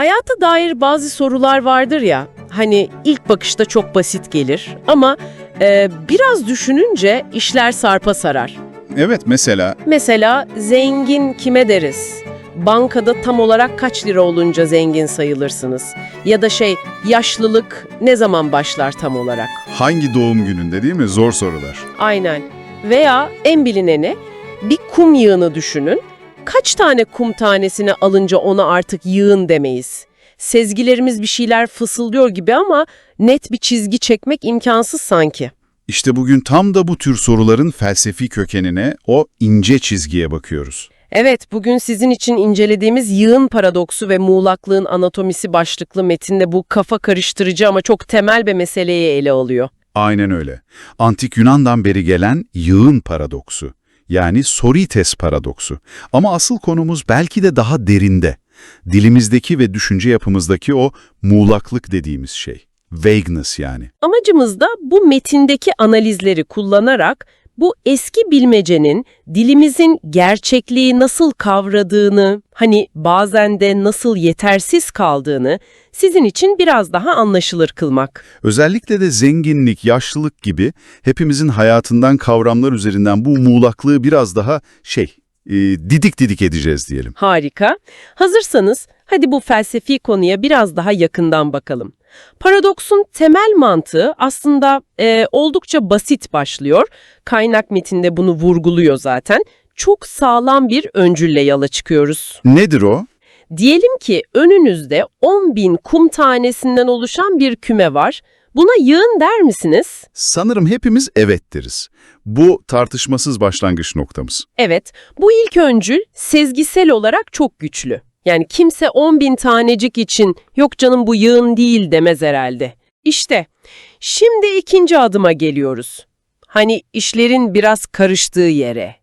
Hayata dair bazı sorular vardır ya, hani ilk bakışta çok basit gelir ama e, biraz düşününce işler sarpa sarar. Evet mesela Mesela zengin kime deriz? Bankada tam olarak kaç lira olunca zengin sayılırsınız? Ya da şey, yaşlılık ne zaman başlar tam olarak? hangi doğum gününde değil mi? Zor sorular. Aynen. Veya en bilineni bir kum yığını düşünün. Kaç tane kum tanesini alınca ona artık yığın demeyiz. Sezgilerimiz bir şeyler fısıldıyor gibi ama net bir çizgi çekmek imkansız sanki. İşte bugün tam da bu tür soruların felsefi kökenine, o ince çizgiye bakıyoruz. Evet, bugün sizin için incelediğimiz yığın paradoksu ve muğlaklığın anatomisi başlıklı metinde bu kafa karıştırıcı ama çok temel bir meseleyi ele alıyor. Aynen öyle. Antik Yunan'dan beri gelen yığın paradoksu. Yani Sorites paradoksu. Ama asıl konumuz belki de daha derinde. Dilimizdeki ve düşünce yapımızdaki o muğlaklık dediğimiz şey. Vagueness yani. Amacımız da bu metindeki analizleri kullanarak bu eski bilmecenin dilimizin gerçekliği nasıl kavradığını, hani bazen de nasıl yetersiz kaldığını sizin için biraz daha anlaşılır kılmak. Özellikle de zenginlik, yaşlılık gibi hepimizin hayatından kavramlar üzerinden bu muğlaklığı biraz daha şey, e, didik didik edeceğiz diyelim. Harika. Hazırsanız hadi bu felsefi konuya biraz daha yakından bakalım. Paradoksun temel mantığı aslında e, oldukça basit başlıyor. Kaynak metinde bunu vurguluyor zaten. Çok sağlam bir öncülle yola çıkıyoruz. Nedir o? Diyelim ki önünüzde 10 bin kum tanesinden oluşan bir küme var. Buna yığın der misiniz? Sanırım hepimiz evet deriz. Bu tartışmasız başlangıç noktamız. Evet, bu ilk öncül sezgisel olarak çok güçlü. Yani kimse 10 bin tanecik için yok canım bu yığın değil demez herhalde. İşte, şimdi ikinci adıma geliyoruz. Hani işlerin biraz karıştığı yere.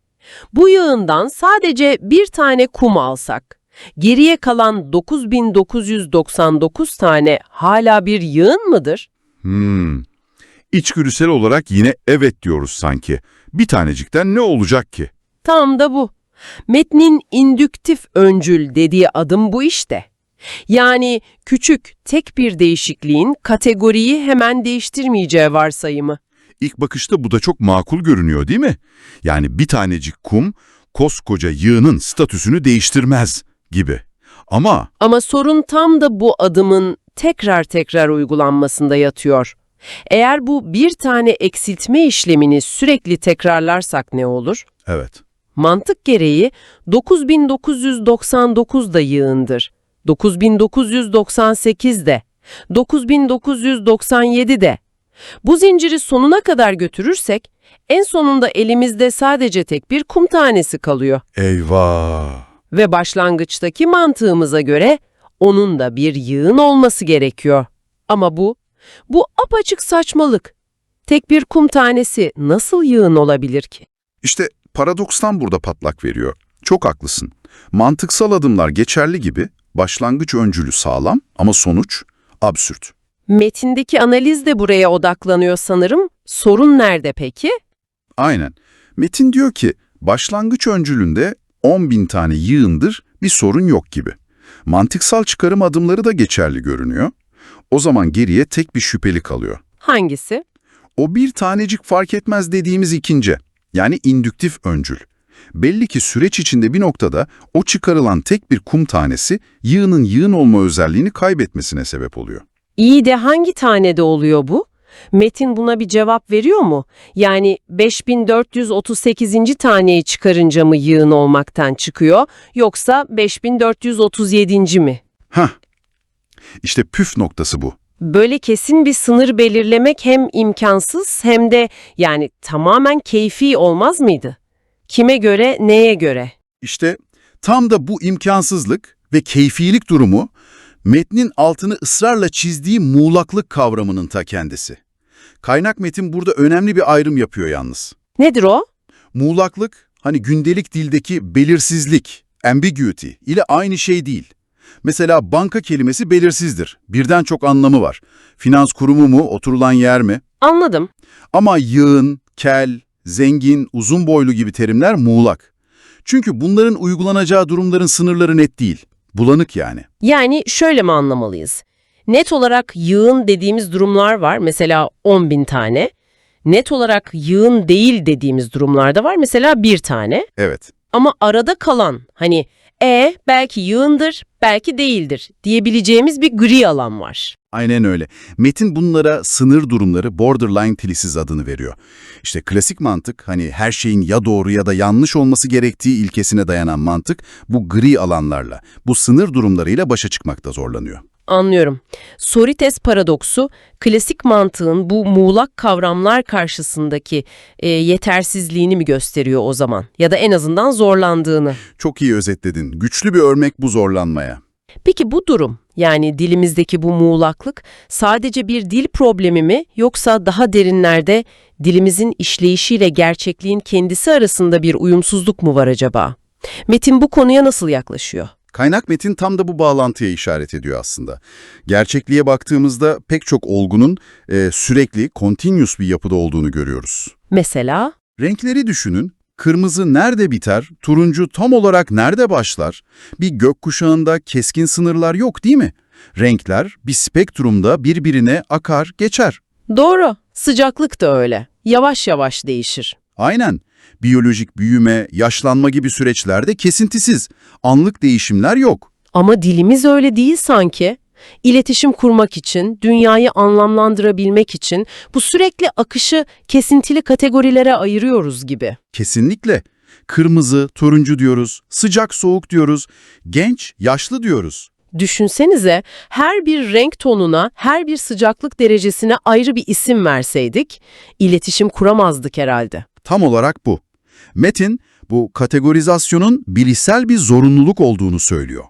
Bu yığından sadece bir tane kum alsak, geriye kalan 9999 tane hala bir yığın mıdır? Hmm. İçgüdüsel olarak yine evet diyoruz sanki. Bir tanecikten ne olacak ki? Tam da bu. Metnin indüktif öncül dediği adım bu işte. Yani küçük, tek bir değişikliğin kategoriyi hemen değiştirmeyeceği varsayımı. İlk bakışta bu da çok makul görünüyor değil mi? Yani bir tanecik kum koskoca yığının statüsünü değiştirmez gibi. Ama Ama sorun tam da bu adımın tekrar tekrar uygulanmasında yatıyor. Eğer bu bir tane eksiltme işlemini sürekli tekrarlarsak ne olur? evet Mantık gereği 9999 da yığındır. 9998 de. 9997 de. Bu zinciri sonuna kadar götürürsek en sonunda elimizde sadece tek bir kum tanesi kalıyor. eyvah. Ve başlangıçtaki mantığımıza göre onun da bir yığın olması gerekiyor. Ama bu, bu apaçık saçmalık. Tek bir kum tanesi nasıl yığın olabilir ki? İşte paradokstan burada patlak veriyor. Çok haklısın. Mantıksal adımlar geçerli gibi başlangıç öncülü sağlam ama sonuç absürt. Metindeki analiz de buraya odaklanıyor sanırım. Sorun nerede peki? Aynen. Metin diyor ki başlangıç öncülünde 10 bin tane yığındır bir sorun yok gibi. Mantıksal çıkarım adımları da geçerli görünüyor. O zaman geriye tek bir şüpheli kalıyor. Hangisi? O bir tanecik fark etmez dediğimiz ikinci, yani indüktif öncül. Belli ki süreç içinde bir noktada o çıkarılan tek bir kum tanesi yığının yığın olma özelliğini kaybetmesine sebep oluyor. İyi de hangi tanede oluyor bu? Metin buna bir cevap veriyor mu? Yani 5438. taneyi çıkarınca mı yığın olmaktan çıkıyor yoksa 5437. mi? Hah, işte püf noktası bu. Böyle kesin bir sınır belirlemek hem imkansız hem de yani tamamen keyfi olmaz mıydı? Kime göre, neye göre? İşte tam da bu imkansızlık ve keyfilik durumu metnin altını ısrarla çizdiği muğlaklık kavramının ta kendisi. Kaynak metin burada önemli bir ayrım yapıyor yalnız. Nedir o? Muğlaklık, hani gündelik dildeki belirsizlik, ambiguity ile aynı şey değil. Mesela banka kelimesi belirsizdir. Birden çok anlamı var. Finans kurumu mu, oturulan yer mi? Anladım. Ama yığın, kel, zengin, uzun boylu gibi terimler muğlak. Çünkü bunların uygulanacağı durumların sınırları net değil. Bulanık yani. Yani şöyle mi anlamalıyız? Net olarak yığın dediğimiz durumlar var. Mesela 10 bin tane. Net olarak yığın değil dediğimiz durumlarda var. Mesela bir tane. Evet. Ama arada kalan hani e belki yığındır, belki değildir diyebileceğimiz bir gri alan var. Aynen öyle. Metin bunlara sınır durumları borderline tilisiz adını veriyor. İşte klasik mantık hani her şeyin ya doğru ya da yanlış olması gerektiği ilkesine dayanan mantık bu gri alanlarla, bu sınır durumlarıyla başa çıkmakta zorlanıyor. Anlıyorum. Sorites paradoksu, klasik mantığın bu muğlak kavramlar karşısındaki e, yetersizliğini mi gösteriyor o zaman? Ya da en azından zorlandığını. Çok iyi özetledin. Güçlü bir örnek bu zorlanmaya. Peki bu durum, yani dilimizdeki bu muğlaklık sadece bir dil problemi mi yoksa daha derinlerde dilimizin işleyişiyle gerçekliğin kendisi arasında bir uyumsuzluk mu var acaba? Metin bu konuya nasıl yaklaşıyor? Kaynak metin tam da bu bağlantıya işaret ediyor aslında. Gerçekliğe baktığımızda pek çok olgunun e, sürekli, continuous bir yapıda olduğunu görüyoruz. Mesela Renkleri düşünün. Kırmızı nerede biter, turuncu tam olarak nerede başlar? Bir gökkuşağında keskin sınırlar yok değil mi? Renkler bir spektrumda birbirine akar, geçer. Doğru. Sıcaklık da öyle. Yavaş yavaş değişir. Aynen. Biyolojik büyüme, yaşlanma gibi süreçlerde kesintisiz. Anlık değişimler yok. Ama dilimiz öyle değil sanki. İletişim kurmak için, dünyayı anlamlandırabilmek için bu sürekli akışı kesintili kategorilere ayırıyoruz gibi. Kesinlikle. Kırmızı, turuncu diyoruz, sıcak, soğuk diyoruz, genç, yaşlı diyoruz. Düşünsenize her bir renk tonuna, her bir sıcaklık derecesine ayrı bir isim verseydik, iletişim kuramazdık herhalde. Tam olarak bu. Metin, bu kategorizasyonun bilişsel bir zorunluluk olduğunu söylüyor.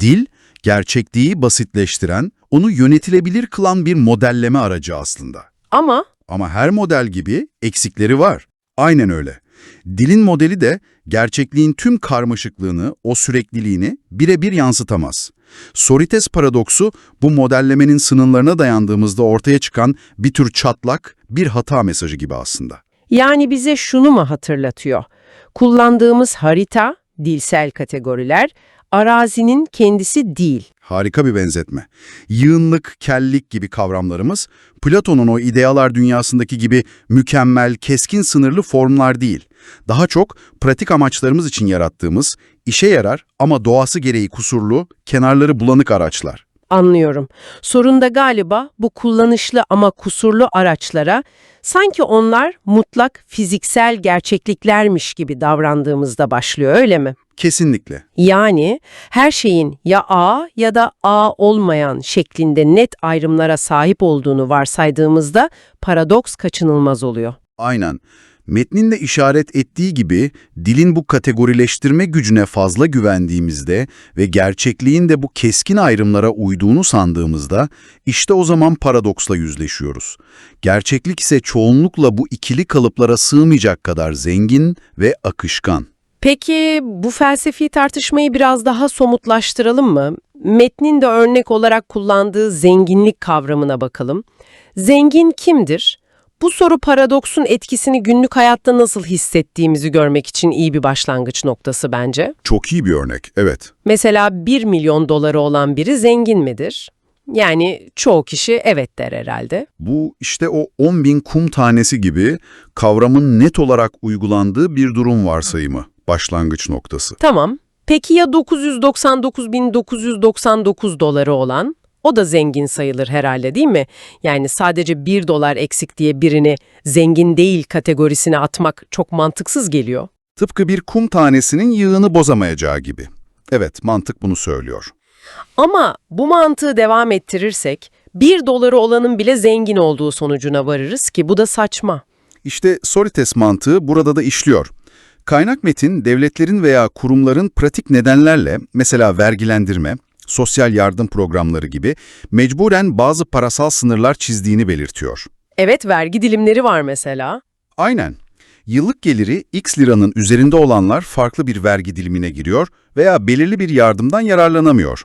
Dil, gerçekliği basitleştiren, onu yönetilebilir kılan bir modelleme aracı aslında. Ama Ama her model gibi eksikleri var. Aynen öyle. Dilin modeli de gerçekliğin tüm karmaşıklığını, o sürekliliğini birebir yansıtamaz. Sorites paradoksu bu modellemenin sınırlarına dayandığımızda ortaya çıkan bir tür çatlak, bir hata mesajı gibi aslında. Yani bize şunu mu hatırlatıyor? Kullandığımız harita, dilsel kategoriler, arazinin kendisi değil. Harika bir benzetme. Yığınlık, kellik gibi kavramlarımız, Platon'un o idealar dünyasındaki gibi mükemmel, keskin sınırlı formlar değil. Daha çok pratik amaçlarımız için yarattığımız, işe yarar ama doğası gereği kusurlu, kenarları bulanık araçlar. Anlıyorum. Sorun da galiba bu kullanışlı ama kusurlu araçlara sanki onlar mutlak fiziksel gerçekliklermiş gibi davrandığımızda başlıyor öyle mi? Kesinlikle. Yani her şeyin ya A ya da A olmayan şeklinde net ayrımlara sahip olduğunu varsaydığımızda paradoks kaçınılmaz oluyor. Aynen. Metnin de işaret ettiği gibi dilin bu kategorileştirme gücüne fazla güvendiğimizde ve gerçekliğin de bu keskin ayrımlara uyduğunu sandığımızda işte o zaman paradoksla yüzleşiyoruz. Gerçeklik ise çoğunlukla bu ikili kalıplara sığmayacak kadar zengin ve akışkan. Peki bu felsefi tartışmayı biraz daha somutlaştıralım mı? Metnin de örnek olarak kullandığı zenginlik kavramına bakalım. Zengin kimdir? Bu soru paradoksun etkisini günlük hayatta nasıl hissettiğimizi görmek için iyi bir başlangıç noktası bence. Çok iyi bir örnek, evet. Mesela 1 milyon doları olan biri zengin midir? Yani çoğu kişi evet der herhalde. Bu işte o 10 bin kum tanesi gibi kavramın net olarak uygulandığı bir durum varsayımı, başlangıç noktası. Tamam. Peki ya 999.999 doları olan? O da zengin sayılır herhalde değil mi? Yani sadece 1 dolar eksik diye birini zengin değil kategorisine atmak çok mantıksız geliyor. Tıpkı bir kum tanesinin yığını bozamayacağı gibi. Evet, mantık bunu söylüyor. Ama bu mantığı devam ettirirsek 1 doları olanın bile zengin olduğu sonucuna varırız ki bu da saçma. İşte Sorites mantığı burada da işliyor. Kaynak metin, devletlerin veya kurumların pratik nedenlerle, mesela vergilendirme, sosyal yardım programları gibi mecburen bazı parasal sınırlar çizdiğini belirtiyor. Evet vergi dilimleri var mesela. Aynen. Yıllık geliri X liranın üzerinde olanlar farklı bir vergi dilimine giriyor veya belirli bir yardımdan yararlanamıyor.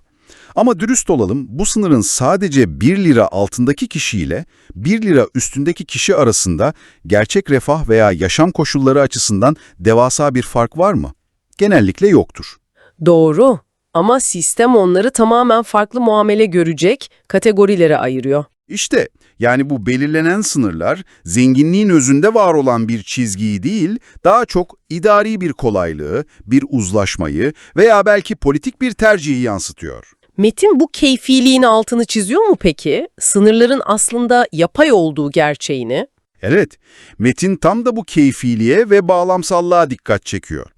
Ama dürüst olalım, bu sınırın sadece 1 lira altındaki kişiyle 1 lira üstündeki kişi arasında gerçek refah veya yaşam koşulları açısından devasa bir fark var mı? Genellikle yoktur. Doğru. Ama sistem onları tamamen farklı muamele görecek kategorilere ayırıyor. İşte yani bu belirlenen sınırlar zenginliğin özünde var olan bir çizgiyi değil, daha çok idari bir kolaylığı, bir uzlaşmayı veya belki politik bir tercihi yansıtıyor. Metin bu keyfiliğin altını çiziyor mu peki? Sınırların aslında yapay olduğu gerçeğini. Evet, metin tam da bu keyfiliğe ve bağlamsallığa dikkat çekiyor.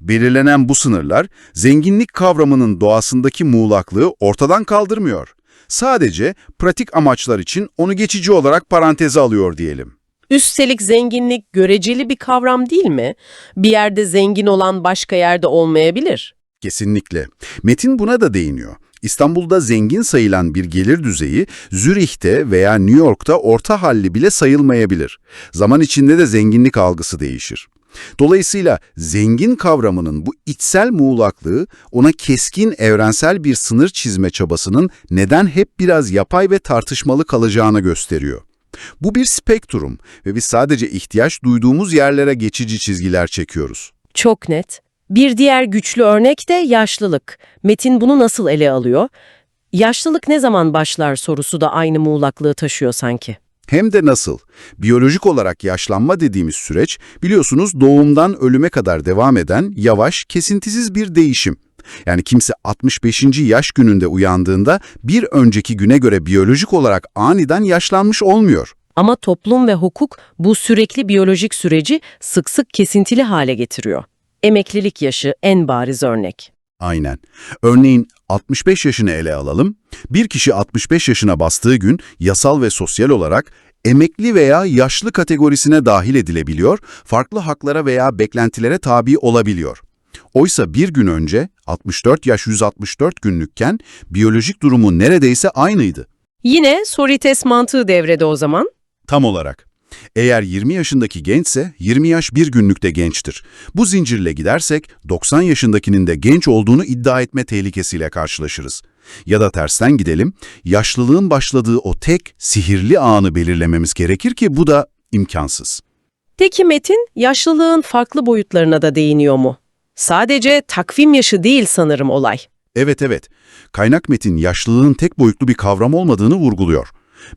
Belirlenen bu sınırlar, zenginlik kavramının doğasındaki muğlaklığı ortadan kaldırmıyor. Sadece pratik amaçlar için onu geçici olarak paranteze alıyor diyelim. Üstelik zenginlik göreceli bir kavram değil mi? Bir yerde zengin olan başka yerde olmayabilir. Kesinlikle. Metin buna da değiniyor. İstanbul'da zengin sayılan bir gelir düzeyi, Zürih'te veya New York'ta orta halli bile sayılmayabilir. Zaman içinde de zenginlik algısı değişir. Dolayısıyla zengin kavramının bu içsel muğlaklığı ona keskin evrensel bir sınır çizme çabasının neden hep biraz yapay ve tartışmalı kalacağını gösteriyor. Bu bir spektrum ve biz sadece ihtiyaç duyduğumuz yerlere geçici çizgiler çekiyoruz. Çok net. Bir diğer güçlü örnek de yaşlılık. Metin bunu nasıl ele alıyor? Yaşlılık ne zaman başlar sorusu da aynı muğlaklığı taşıyor sanki. Hem de nasıl? Biyolojik olarak yaşlanma dediğimiz süreç, biliyorsunuz doğumdan ölüme kadar devam eden yavaş, kesintisiz bir değişim. Yani kimse 65. yaş gününde uyandığında bir önceki güne göre biyolojik olarak aniden yaşlanmış olmuyor. Ama toplum ve hukuk bu sürekli biyolojik süreci sık sık kesintili hale getiriyor. Emeklilik yaşı en bariz örnek. Aynen. Örneğin 65 yaşını ele alalım. Bir kişi 65 yaşına bastığı gün yasal ve sosyal olarak emekli veya yaşlı kategorisine dahil edilebiliyor, farklı haklara veya beklentilere tabi olabiliyor. Oysa bir gün önce 64 yaş 164 günlükken biyolojik durumu neredeyse aynıydı. Yine Sorites mantığı devrede o zaman. Tam olarak. Eğer 20 yaşındaki gençse 20 yaş bir günlükte gençtir. Bu zincirle gidersek 90 yaşındakinin de genç olduğunu iddia etme tehlikesiyle karşılaşırız. Ya da tersten gidelim, yaşlılığın başladığı o tek sihirli anı belirlememiz gerekir ki bu da imkansız. Peki Metin, yaşlılığın farklı boyutlarına da değiniyor mu? Sadece takvim yaşı değil sanırım olay. Evet evet, kaynak metin yaşlılığın tek boyutlu bir kavram olmadığını vurguluyor.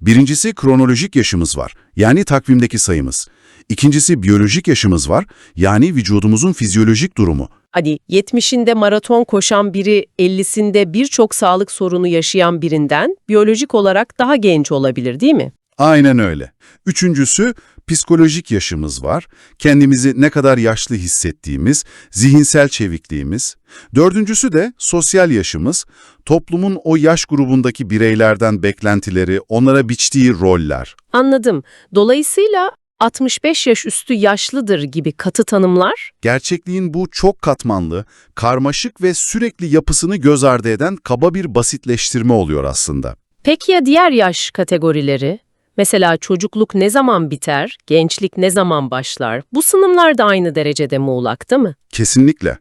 Birincisi kronolojik yaşımız var, yani takvimdeki sayımız. İkincisi biyolojik yaşımız var, yani vücudumuzun fizyolojik durumu. Hadi 70'inde maraton koşan biri 50'sinde birçok sağlık sorunu yaşayan birinden biyolojik olarak daha genç olabilir değil mi? Aynen öyle. Üçüncüsü psikolojik yaşımız var. Kendimizi ne kadar yaşlı hissettiğimiz, zihinsel çevikliğimiz. Dördüncüsü de sosyal yaşımız. Toplumun o yaş grubundaki bireylerden beklentileri, onlara biçtiği roller. Anladım. Dolayısıyla 65 yaş üstü yaşlıdır gibi katı tanımlar Gerçekliğin bu çok katmanlı, karmaşık ve sürekli yapısını göz ardı eden kaba bir basitleştirme oluyor aslında. Peki ya diğer yaş kategorileri? Mesela çocukluk ne zaman biter, gençlik ne zaman başlar? Bu sınırlar da aynı derecede muğlak değil mi? Kesinlikle.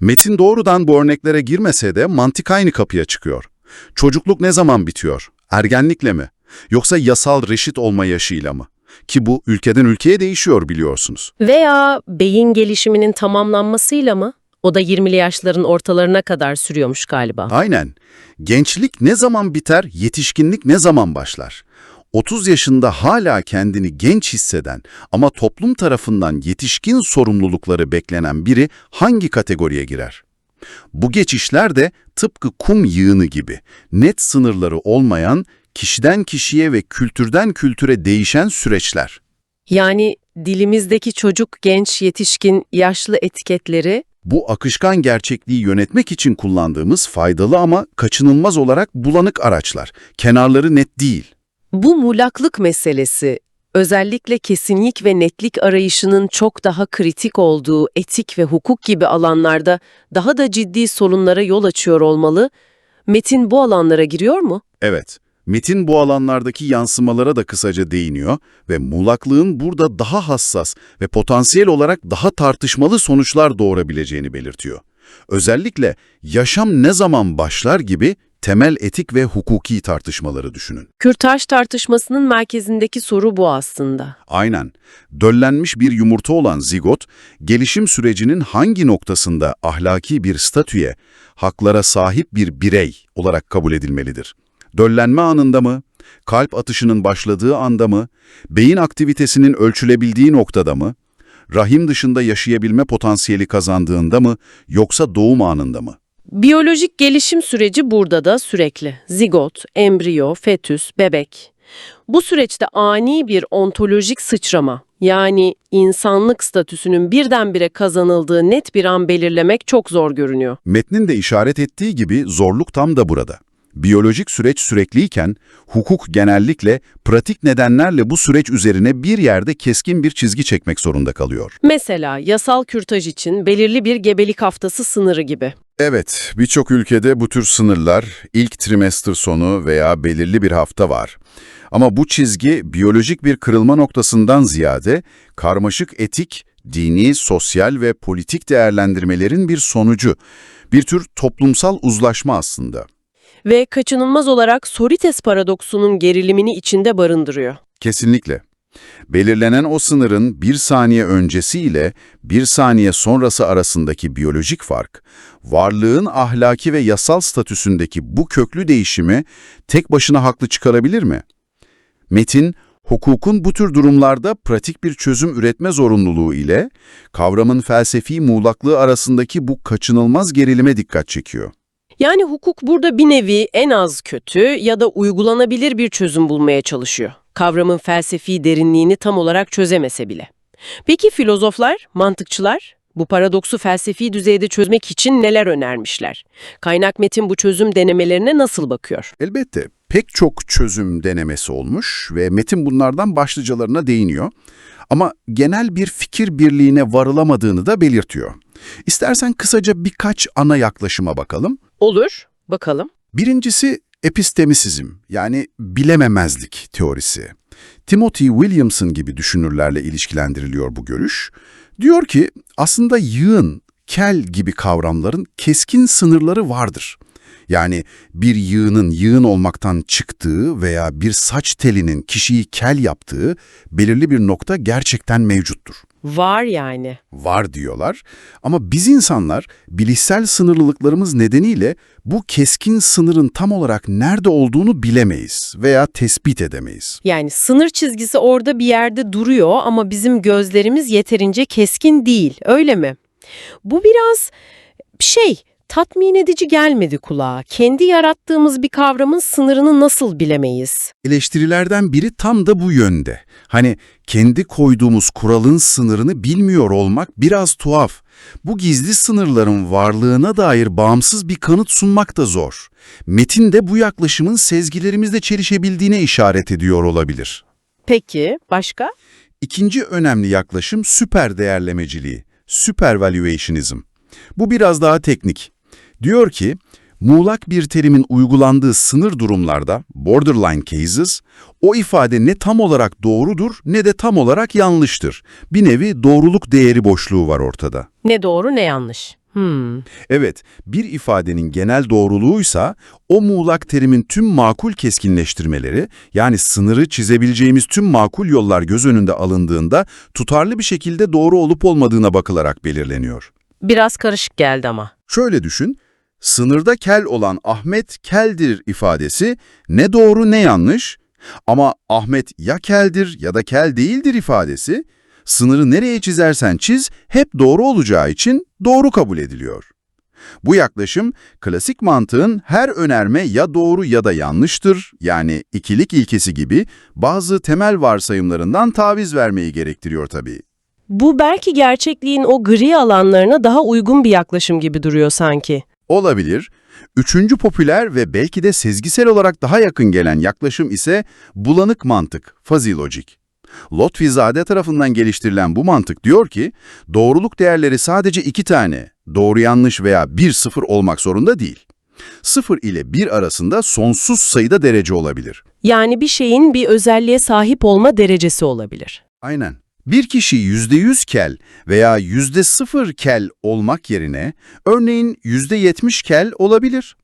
Metin doğrudan bu örneklere girmese de mantık aynı kapıya çıkıyor. Çocukluk ne zaman bitiyor? Ergenlikle mi? Yoksa yasal reşit olma yaşıyla mı? Ki bu ülkeden ülkeye değişiyor biliyorsunuz. Veya beyin gelişiminin tamamlanmasıyla mı? O da 20'li yaşların ortalarına kadar sürüyormuş galiba. Aynen. Gençlik ne zaman biter, yetişkinlik ne zaman başlar? 30 yaşında hala kendini genç hisseden ama toplum tarafından yetişkin sorumlulukları beklenen biri hangi kategoriye girer? Bu geçişler de tıpkı kum yığını gibi net sınırları olmayan, kişiden kişiye ve kültürden kültüre değişen süreçler. Yani dilimizdeki çocuk, genç, yetişkin, yaşlı etiketleri Bu akışkan gerçekliği yönetmek için kullandığımız faydalı ama kaçınılmaz olarak bulanık araçlar. Kenarları net değil. Bu muğlaklık meselesi, özellikle kesinlik ve netlik arayışının çok daha kritik olduğu etik ve hukuk gibi alanlarda daha da ciddi sorunlara yol açıyor olmalı. Metin bu alanlara giriyor mu? Evet, metin bu alanlardaki yansımalara da kısaca değiniyor ve muğlaklığın burada daha hassas ve potansiyel olarak daha tartışmalı sonuçlar doğurabileceğini belirtiyor. Özellikle yaşam ne zaman başlar gibi temel etik ve hukuki tartışmaları düşünün. Kürtaj tartışmasının merkezindeki soru bu aslında. Aynen. Döllenmiş bir yumurta olan zigot, gelişim sürecinin hangi noktasında ahlaki bir statüye, haklara sahip bir birey olarak kabul edilmelidir? Döllenme anında mı? Kalp atışının başladığı anda mı? Beyin aktivitesinin ölçülebildiği noktada mı? Rahim dışında yaşayabilme potansiyeli kazandığında mı? Yoksa doğum anında mı? Biyolojik gelişim süreci burada da sürekli. Zigot, embriyo, fetüs, bebek. Bu süreçte ani bir ontolojik sıçrama, yani insanlık statüsünün birdenbire kazanıldığı net bir an belirlemek çok zor görünüyor. Metnin de işaret ettiği gibi zorluk tam da burada. Biyolojik süreç sürekliyken, hukuk genellikle pratik nedenlerle bu süreç üzerine bir yerde keskin bir çizgi çekmek zorunda kalıyor. Mesela yasal kürtaj için belirli bir gebelik haftası sınırı gibi. Evet, birçok ülkede bu tür sınırlar ilk trimester sonu veya belirli bir hafta var. Ama bu çizgi biyolojik bir kırılma noktasından ziyade karmaşık etik, dini, sosyal ve politik değerlendirmelerin bir sonucu, bir tür toplumsal uzlaşma aslında. Ve kaçınılmaz olarak Sorites paradoksunun gerilimini içinde barındırıyor. Kesinlikle. Belirlenen o sınırın bir saniye öncesi ile bir saniye sonrası arasındaki biyolojik fark, varlığın ahlaki ve yasal statüsündeki bu köklü değişimi tek başına haklı çıkarabilir mi? Metin, hukukun bu tür durumlarda pratik bir çözüm üretme zorunluluğu ile kavramın felsefi muğlaklığı arasındaki bu kaçınılmaz gerilime dikkat çekiyor. Yani hukuk burada bir nevi en az kötü ya da uygulanabilir bir çözüm bulmaya çalışıyor. Kavramın felsefi derinliğini tam olarak çözemese bile. Peki filozoflar, mantıkçılar bu paradoksu felsefi düzeyde çözmek için neler önermişler? Kaynak metin bu çözüm denemelerine nasıl bakıyor? Elbette pek çok çözüm denemesi olmuş ve metin bunlardan başlıcalarına değiniyor. Ama genel bir fikir birliğine varılamadığını da belirtiyor. İstersen kısaca birkaç ana yaklaşıma bakalım. Olur, bakalım. Birincisi epistemisizm yani bilememezlik teorisi. Timothy Williamson gibi düşünürlerle ilişkilendiriliyor bu görüş. Diyor ki aslında yığın, kel gibi kavramların keskin sınırları vardır. Yani bir yığının yığın olmaktan çıktığı veya bir saç telinin kişiyi kel yaptığı belirli bir nokta gerçekten mevcuttur. Var yani. Var diyorlar ama biz insanlar bilişsel sınırlılıklarımız nedeniyle bu keskin sınırın tam olarak nerede olduğunu bilemeyiz veya tespit edemeyiz. Yani sınır çizgisi orada bir yerde duruyor ama bizim gözlerimiz yeterince keskin değil, öyle mi? Bu biraz şey, tatmin edici gelmedi kulağa. Kendi yarattığımız bir kavramın sınırını nasıl bilemeyiz? Eleştirilerden biri tam da bu yönde. Hani kendi koyduğumuz kuralın sınırını bilmiyor olmak biraz tuhaf. Bu gizli sınırların varlığına dair bağımsız bir kanıt sunmak da zor. Metin de bu yaklaşımın sezgilerimizle çelişebildiğine işaret ediyor olabilir. Peki, başka? İkinci önemli yaklaşım süper değerlemeciliği, supervaluationism. Bu biraz daha teknik. Diyor ki, muğlak bir terimin uygulandığı sınır durumlarda, borderline cases, o ifade ne tam olarak doğrudur ne de tam olarak yanlıştır. Bir nevi doğruluk değeri boşluğu var ortada. Ne doğru ne yanlış. Hmm. Evet, bir ifadenin genel doğruluğuysa o muğlak terimin tüm makul keskinleştirmeleri, yani sınırı çizebileceğimiz tüm makul yollar göz önünde alındığında tutarlı bir şekilde doğru olup olmadığına bakılarak belirleniyor. Biraz karışık geldi ama. Şöyle düşün, sınırda kel olan Ahmet keldir ifadesi ne doğru ne yanlış ama Ahmet ya keldir ya da kel değildir ifadesi sınırı nereye çizersen çiz hep doğru olacağı için doğru kabul ediliyor. Bu yaklaşım klasik mantığın her önerme ya doğru ya da yanlıştır yani ikilik ilkesi gibi bazı temel varsayımlarından taviz vermeyi gerektiriyor tabii. Bu belki gerçekliğin o gri alanlarına daha uygun bir yaklaşım gibi duruyor sanki. Olabilir. Üçüncü popüler ve belki de sezgisel olarak daha yakın gelen yaklaşım ise bulanık mantık, fuzzy logic. Lotfizade tarafından geliştirilen bu mantık diyor ki, doğruluk değerleri sadece iki tane, doğru yanlış veya bir sıfır olmak zorunda değil. Sıfır ile bir arasında sonsuz sayıda derece olabilir. Yani bir şeyin bir özelliğe sahip olma derecesi olabilir. Aynen. Bir kişi %100 kel veya %0 kel olmak yerine örneğin %70 kel olabilir.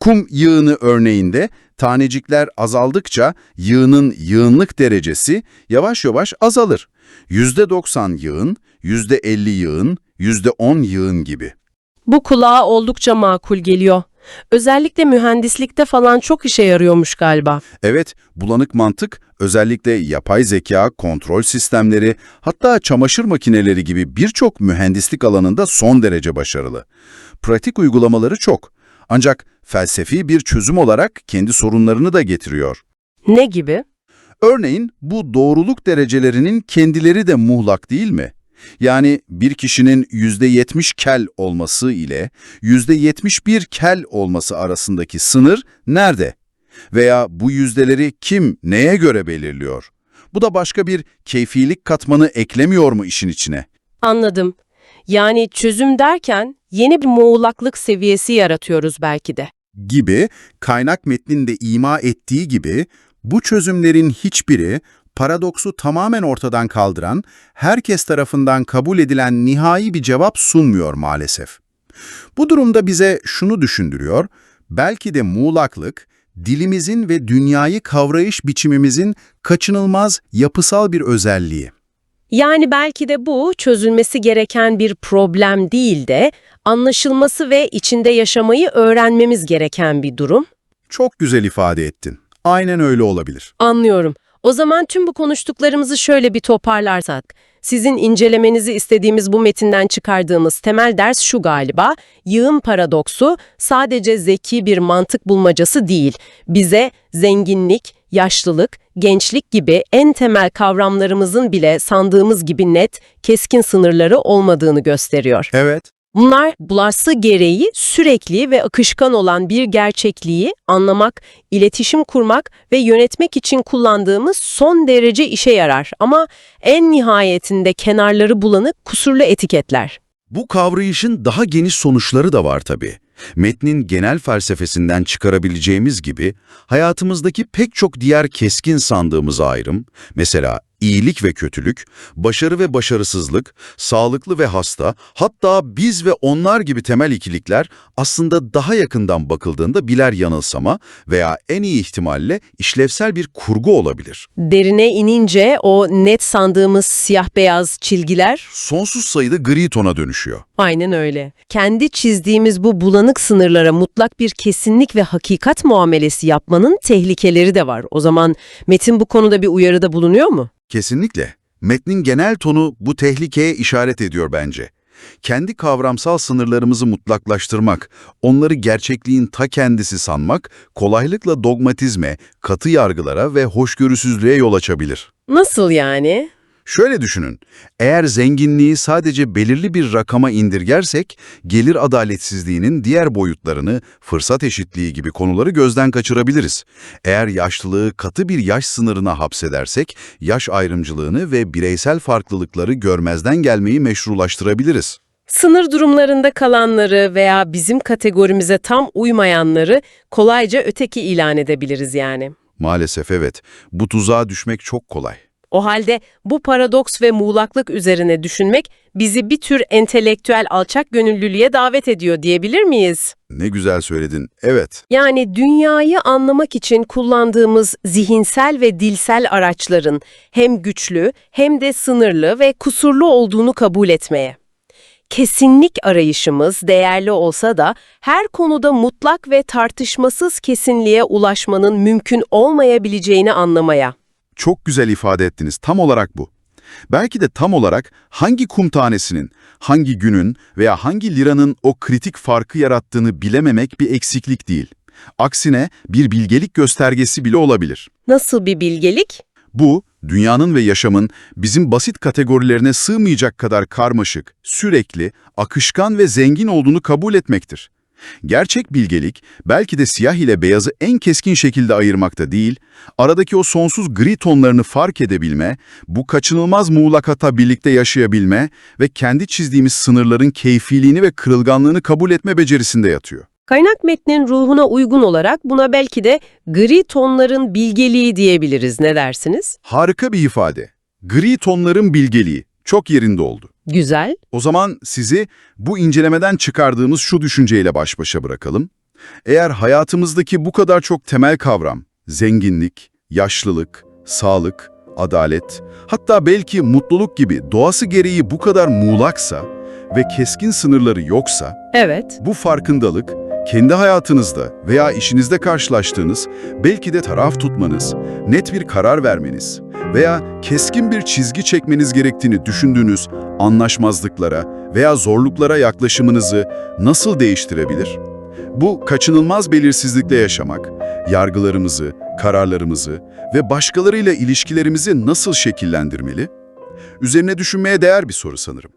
Kum yığını örneğinde tanecikler azaldıkça yığının yığınlık derecesi yavaş yavaş azalır. %90 yığın, %50 yığın, %10 yığın gibi. Bu kulağa oldukça makul geliyor. Özellikle mühendislikte falan çok işe yarıyormuş galiba. Evet, bulanık mantık özellikle yapay zeka, kontrol sistemleri, hatta çamaşır makineleri gibi birçok mühendislik alanında son derece başarılı. Pratik uygulamaları çok. Ancak felsefi bir çözüm olarak kendi sorunlarını da getiriyor. Ne gibi? Örneğin bu doğruluk derecelerinin kendileri de muğlak değil mi? Yani bir kişinin %70 kel olması ile %71 kel olması arasındaki sınır nerede? Veya bu yüzdeleri kim neye göre belirliyor? Bu da başka bir keyfilik katmanı eklemiyor mu işin içine? Anladım. Yani çözüm derken yeni bir muğlaklık seviyesi yaratıyoruz belki de. Gibi kaynak metninde ima ettiği gibi bu çözümlerin hiçbiri paradoksu tamamen ortadan kaldıran, herkes tarafından kabul edilen nihai bir cevap sunmuyor maalesef. Bu durumda bize şunu düşündürüyor, belki de muğlaklık, dilimizin ve dünyayı kavrayış biçimimizin kaçınılmaz yapısal bir özelliği. Yani belki de bu çözülmesi gereken bir problem değil de anlaşılması ve içinde yaşamayı öğrenmemiz gereken bir durum. Çok güzel ifade ettin. Aynen öyle olabilir. Anlıyorum. O zaman tüm bu konuştuklarımızı şöyle bir toparlarsak. Sizin incelemenizi istediğimiz bu metinden çıkardığımız temel ders şu galiba. Yığın paradoksu sadece zeki bir mantık bulmacası değil. Bize zenginlik, yaşlılık, gençlik gibi en temel kavramlarımızın bile sandığımız gibi net, keskin sınırları olmadığını gösteriyor. Evet. Bunlar bulaşsı gereği sürekli ve akışkan olan bir gerçekliği anlamak, iletişim kurmak ve yönetmek için kullandığımız son derece işe yarar ama en nihayetinde kenarları bulanık kusurlu etiketler. Bu kavrayışın daha geniş sonuçları da var tabii. Metnin genel felsefesinden çıkarabileceğimiz gibi hayatımızdaki pek çok diğer keskin sandığımız ayrım, mesela iyilik ve kötülük, başarı ve başarısızlık, sağlıklı ve hasta, hatta biz ve onlar gibi temel ikilikler aslında daha yakından bakıldığında birer yanılsama veya en iyi ihtimalle işlevsel bir kurgu olabilir. Derine inince o net sandığımız siyah beyaz çizgiler Sonsuz sayıda gri tona dönüşüyor. Aynen öyle. Kendi çizdiğimiz bu bulanık sınırlara mutlak bir kesinlik ve hakikat muamelesi yapmanın tehlikeleri de var. O zaman Metin bu konuda bir uyarıda bulunuyor mu? Kesinlikle. Metnin genel tonu bu tehlikeye işaret ediyor bence. Kendi kavramsal sınırlarımızı mutlaklaştırmak, onları gerçekliğin ta kendisi sanmak, kolaylıkla dogmatizme, katı yargılara ve hoşgörüsüzlüğe yol açabilir. Nasıl yani? Şöyle düşünün, eğer zenginliği sadece belirli bir rakama indirgersek, gelir adaletsizliğinin diğer boyutlarını, fırsat eşitliği gibi konuları gözden kaçırabiliriz. Eğer yaşlılığı katı bir yaş sınırına hapsedersek, yaş ayrımcılığını ve bireysel farklılıkları görmezden gelmeyi meşrulaştırabiliriz. Sınır durumlarında kalanları veya bizim kategorimize tam uymayanları kolayca öteki ilan edebiliriz yani. Maalesef evet, bu tuzağa düşmek çok kolay. O halde bu paradoks ve muğlaklık üzerine düşünmek bizi bir tür entelektüel alçak gönüllülüğe davet ediyor diyebilir miyiz? Ne güzel söyledin, evet. Yani dünyayı anlamak için kullandığımız zihinsel ve dilsel araçların hem güçlü hem de sınırlı ve kusurlu olduğunu kabul etmeye. Kesinlik arayışımız değerli olsa da her konuda mutlak ve tartışmasız kesinliğe ulaşmanın mümkün olmayabileceğini anlamaya. Çok güzel ifade ettiniz, tam olarak bu. Belki de tam olarak hangi kum tanesinin, hangi günün veya hangi liranın o kritik farkı yarattığını bilememek bir eksiklik değil. Aksine bir bilgelik göstergesi bile olabilir. Nasıl bir bilgelik? Bu, dünyanın ve yaşamın bizim basit kategorilerine sığmayacak kadar karmaşık, sürekli, akışkan ve zengin olduğunu kabul etmektir. Gerçek bilgelik, belki de siyah ile beyazı en keskin şekilde ayırmakta değil, aradaki o sonsuz gri tonlarını fark edebilme, bu kaçınılmaz muğlakata birlikte yaşayabilme ve kendi çizdiğimiz sınırların keyfiliğini ve kırılganlığını kabul etme becerisinde yatıyor. Kaynak metnin ruhuna uygun olarak buna belki de gri tonların bilgeliği diyebiliriz. Ne dersiniz? Harika bir ifade. Gri tonların bilgeliği. Çok yerinde oldu. Güzel. O zaman sizi bu incelemeden çıkardığımız şu düşünceyle baş başa bırakalım. Eğer hayatımızdaki bu kadar çok temel kavram, zenginlik, yaşlılık, sağlık, adalet, hatta belki mutluluk gibi doğası gereği bu kadar muğlaksa ve keskin sınırları yoksa, Evet. bu farkındalık, kendi hayatınızda veya işinizde karşılaştığınız, belki de taraf tutmanız, net bir karar vermeniz veya keskin bir çizgi çekmeniz gerektiğini düşündüğünüz anlaşmazlıklara veya zorluklara yaklaşımınızı nasıl değiştirebilir? Bu kaçınılmaz belirsizlikle yaşamak, yargılarımızı, kararlarımızı ve başkalarıyla ilişkilerimizi nasıl şekillendirmeli? Üzerine düşünmeye değer bir soru sanırım.